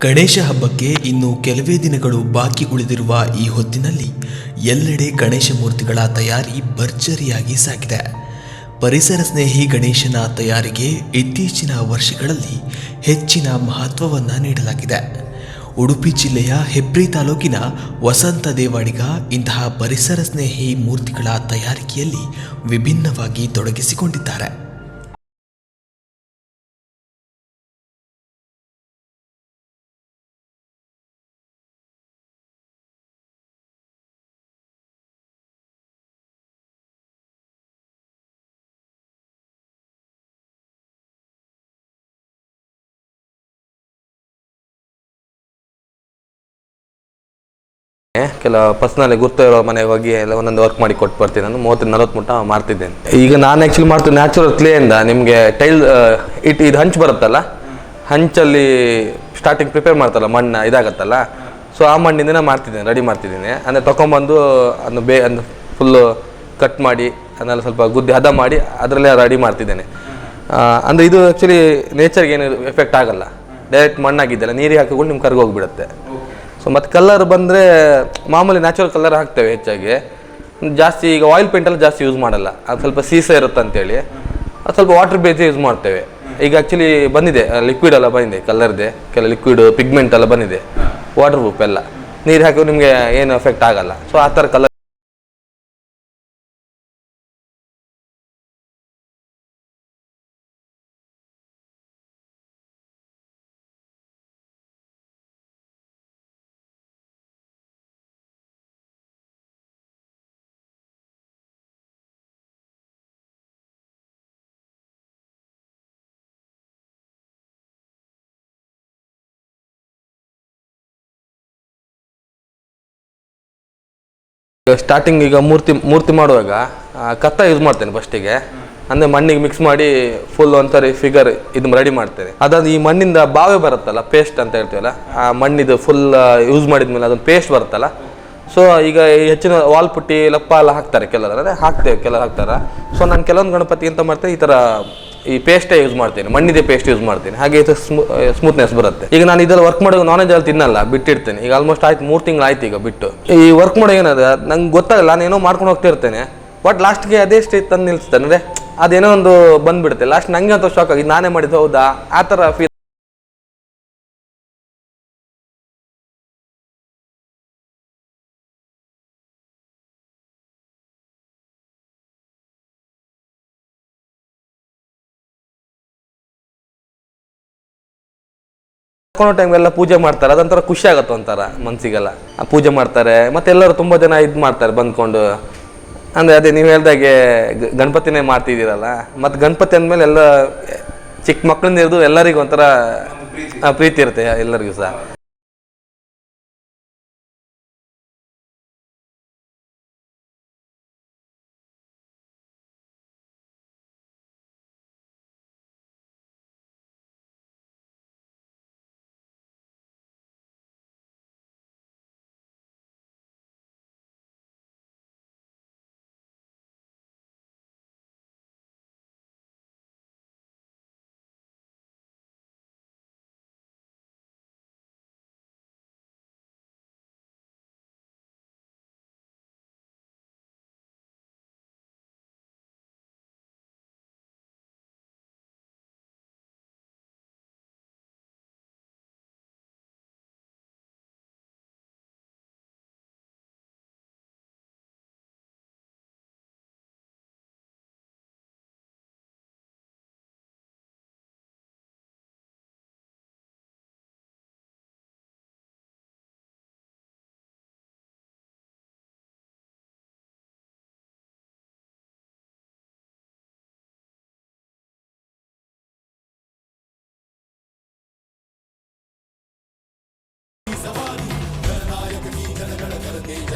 ಗಣೇಶ ಹಬ್ಬಕ್ಕೆ ಇನ್ನು ಕೆಲವೇ ದಿನಗಳು ಬಾಕಿ ಉಳಿದಿರುವ ಈ ಹೊತ್ತಿನಲ್ಲಿ ಎಲ್ಲೆಡೆ ಗಣೇಶ ಮೂರ್ತಿಗಳ ತಯಾರಿ ಭರ್ಜರಿಯಾಗಿ ಸಾಗಿದೆ. ಪರಿಸರ ಸ್ನೇಹಿ ಗಣೇಶನ ತಯಾರಿಗೆ ಇತ್ತೀಚಿನ ವರ್ಷಗಳಲ್ಲಿ ಹೆಚ್ಚಿನ ಮಹತ್ವವನ್ನು ನೀಡಲಾಗಿದೆ. ಉಡುಪಿ ಜಿಲ್ಲೆಯ ಹೆಬ್ರಿ ತಾಲೂಕಿನ ವಸಂತ ದೇವಾಡಿಗ ಇಂತಹ ಪರಿಸರ ಸ್ನೇಹಿ ಮೂರ್ತಿಗಳ ತಯಾರಿಕೆಯಲ್ಲಿ ವಿಭಿನ್ನವಾಗಿ ತೊಡಗಿಸಿಕೊಂಡಿದ್ದಾರೆ. ಕೆಲ ಪರ್ಸ್ನಲಿ ಇರೋ ಮನೆಗೆ ಹೋಗಿ ಎಲ್ಲ ಒಂದೊಂದು ವರ್ಕ್ ಮಾಡಿ ಕೊಟ್ಟು ಬರ್ತೀನಿ. ನಾನು ಮೂವತ್ತು ನಲ್ವತ್ತು ಮುಟ್ಟ ಮಾಡ್ತಿದ್ದೇನೆ. ಈಗ ನಾನು ಆ್ಯಕ್ಚುಲಿ ಮಾಡ್ತೀನಿ ನ್ಯಾಚುರಲ್ ಕ್ಲೇಯಿಂದ ನಿಮಗೆ ಟೈಲ್ ಇಟ್, ಇದು ಹಂಚು ಬರುತ್ತಲ್ಲ? ಹಂಚಲ್ಲಿ ಸ್ಟಾರ್ಟಿಂಗ್ ಪ್ರಿಪೇರ್ ಮಾಡ್ತಲ್ಲ ಮಣ್ಣು ಇದಾಗತ್ತಲ್ಲ? ಸೊ ಆ ಮಣ್ಣಿಂದ ಮಾಡ್ತಿದ್ದೇನೆ ರೆಡಿ ಮಾಡ್ತಿದ್ದೀನಿ. ಅಂದರೆ ತೊಗೊಂಬಂದು ಅದನ್ನು ಬೇ, ಅದನ್ನು ಫುಲ್ಲು ಕಟ್ ಮಾಡಿ, ಅದನ್ನೆಲ್ಲ ಸ್ವಲ್ಪ ಗುದ್ದಿ ಹದ ಮಾಡಿ ಅದರಲ್ಲೇ ರೆಡಿ ಮಾಡ್ತಿದ್ದೇನೆ. ಅಂದರೆ ಇದು ಆ್ಯಕ್ಚುಲಿ ನೇಚರ್ಗೆ ಏನು ಎಫೆಕ್ಟ್ ಆಗಲ್ಲ. ಡೈರೆಕ್ಟ್ ಮಣ್ಣಾಗಿದ್ದಲ್ಲ ನೀರಿಗೆ ಹಾಕಿಕೊಂಡು ನಿಮ್ಗೆ ಕರ್ಗೋಗ್ಬಿಡುತ್ತೆ. ಸೊ ಮತ್ತು ಕಲರ್ ಬಂದರೆ ಮಾಮೂಲಿ ನ್ಯಾಚುರಲ್ ಕಲರ್ ಹಾಕ್ತೇವೆ ಹೆಚ್ಚಾಗಿ. ಜಾಸ್ತಿ ಈಗ ಆಯಿಲ್ ಪೇಂಟೆಲ್ಲ ಜಾಸ್ತಿ ಯೂಸ್ ಮಾಡಲ್ಲ. ಅದು ಸ್ವಲ್ಪ ಸೀಸ ಇರುತ್ತೆ ಅಂತೇಳಿ. ಅದು ಸ್ವಲ್ಪ ವಾಟರ್ ಬೇಸ್ ಯೂಸ್ ಮಾಡ್ತೇವೆ. ಈಗ ಆ್ಯಕ್ಚುಲಿ ಬಂದಿದೆ ಲಿಕ್ವಿಡ್ ಎಲ್ಲ ಬಂದಿದೆ ಕಲರ್ದೆ ಕೆಲ ಲಿಕ್ವಿಡ್ ಪಿಗ್ಮೆಂಟ್ ಎಲ್ಲ ಬಂದಿದೆ. ವಾಟರ್ ಪ್ರೂಫ್ ಎಲ್ಲ. ನೀರು ಹಾಕಿದ್ರೆ ನಿಮಗೆ ಏನು ಎಫೆಕ್ಟ್ ಆಗಲ್ಲ. ಸೊ ಆ ಥರ ಕಲರ್ ಸ್ಟಾರ್ಟಿಂಗ್ ಈಗ ಮೂರ್ತಿ ಮೂರ್ತಿ ಮಾಡುವಾಗ ಕತ್ತ ಯೂಸ್ ಮಾಡ್ತೇನೆ ಫಸ್ಟಿಗೆ ಅಂದರೆ ಮಣ್ಣಿಗೆ ಮಿಕ್ಸ್ ಮಾಡಿ ಫುಲ್ ಒಂಥರ ಫಿಗರ್ ಇದು ರೆಡಿ ಮಾಡ್ತೇನೆ. ಅದಾದ ಈ ಮಣ್ಣಿಂದ ಬಾವೆ ಬರುತ್ತಲ್ಲ ಪೇಸ್ಟ್ ಅಂತ ಹೇಳ್ತೀವಲ್ಲ, ಆ ಮಣ್ಣಿದು ಫುಲ್ ಯೂಸ್ ಮಾಡಿದ್ಮೇಲೆ ಅದೊಂದು ಪೇಸ್ಟ್ ಬರುತ್ತಲ್ಲ. ಸೊ ಈಗ ಹೆಚ್ಚಿನ ವಾಲ್ ಪುಟ್ಟಿ ಲಪ್ಪ ಎಲ್ಲ ಹಾಕ್ತಾರೆ ಕೆಲವರು ಹಾಕ್ತೇವೆ, ಕೆಲವರು ಹಾಕ್ತಾರೆ. ಸೊ ನಾನು ಕೆಲವೊಂದು ಗಣಪತಿ ಅಂತ ಮಾಡ್ತೇನೆ, ಈ ಥರ ಈ ಪೇಸ್ಟೇ ಯೂಸ್ ಮಾಡ್ತೀನಿ, ಮಣ್ಣಿದೆ ಪೇಸ್ಟ್ ಯೂಸ್ ಮಾಡ್ತೀನಿ. ಹಾಗೆ ಇದು ಸ್ಮೂತ್ನೆಸ್ ಬರುತ್ತೆ. ಈಗ ನಾನು ಇದೆಲ್ಲ ವರ್ಕ್ ಮಾಡೋ ನಾನ್ ವೆಜ್ ಅಲ್ಲಿ ತಿನ್ನಲ್ಲ ಬಿಟ್ಟಿರ್ತೇನೆ ಈಗ ಆಲ್ಮೋಸ್ಟ್ ಆಯ್ತು, ಮೂರು ತಿಂಗಳು ಆಯ್ತು ಈಗ ಬಿಟ್ಟು. ಈ ವರ್ಕ್ ಮಾಡೋ ಏನದ ನಂಗೆ ಗೊತ್ತಾಗಲ್ಲ ಏನೋ ಮಾಡ್ಕೊಂಡು ಹೋಗ್ತಿರ್ತೇನೆ ಬಟ್ ಲಾಸ್ಟ್ಗೆ ಅದೇ ಸ್ಟೇಜ್ ತಂದು ನಿಲ್ಲಿಸ್ತೇನೆ ಅದೇನೋ ಒಂದು ಬಂದ್ಬಿಡುತ್ತೆ. ಲಾಸ್ಟ್ ನಂಗೆ ಅಂತ ಶಾಕ್ ಆಗಿ, ನಾನೇ ಮಾಡಿದ್ದು ಹೌದಾ? ಆ ಥರ ಫೀಲ್ ಕೊನೋ ಟೈಮ್ಗೆಲ್ಲ ಪೂಜೆ ಮಾಡ್ತಾರೆ. ಅದೊಂಥರ ಖುಷಿ ಆಗುತ್ತೆ ಒಂಥರ ಮನಸ್ಸಿಗೆಲ್ಲ ಪೂಜೆ ಮಾಡ್ತಾರೆ. ಮತ್ತೆ ಎಲ್ಲರೂ ತುಂಬ ಜನ ಇದು ಮಾಡ್ತಾರೆ ಬಂದ್ಕೊಂಡು. ಅಂದರೆ ಅದೇ ನೀವು ಹೇಳ್ದಾಗೆ ಗಣಪತಿನೇ ಮಾಡ್ತಿದ್ದೀರಲ್ಲ. ಮತ್ತು ಗಣಪತಿ ಅಂದಮೇಲೆ ಎಲ್ಲ ಚಿಕ್ಕ ಮಕ್ಕಳಿಂದ ಹಿಡಿದು ಎಲ್ಲರಿಗೂ ಒಂಥರ ಪ್ರೀತಿ ಇರುತ್ತೆ ಎಲ್ಲರಿಗೂ ಸಹ. again.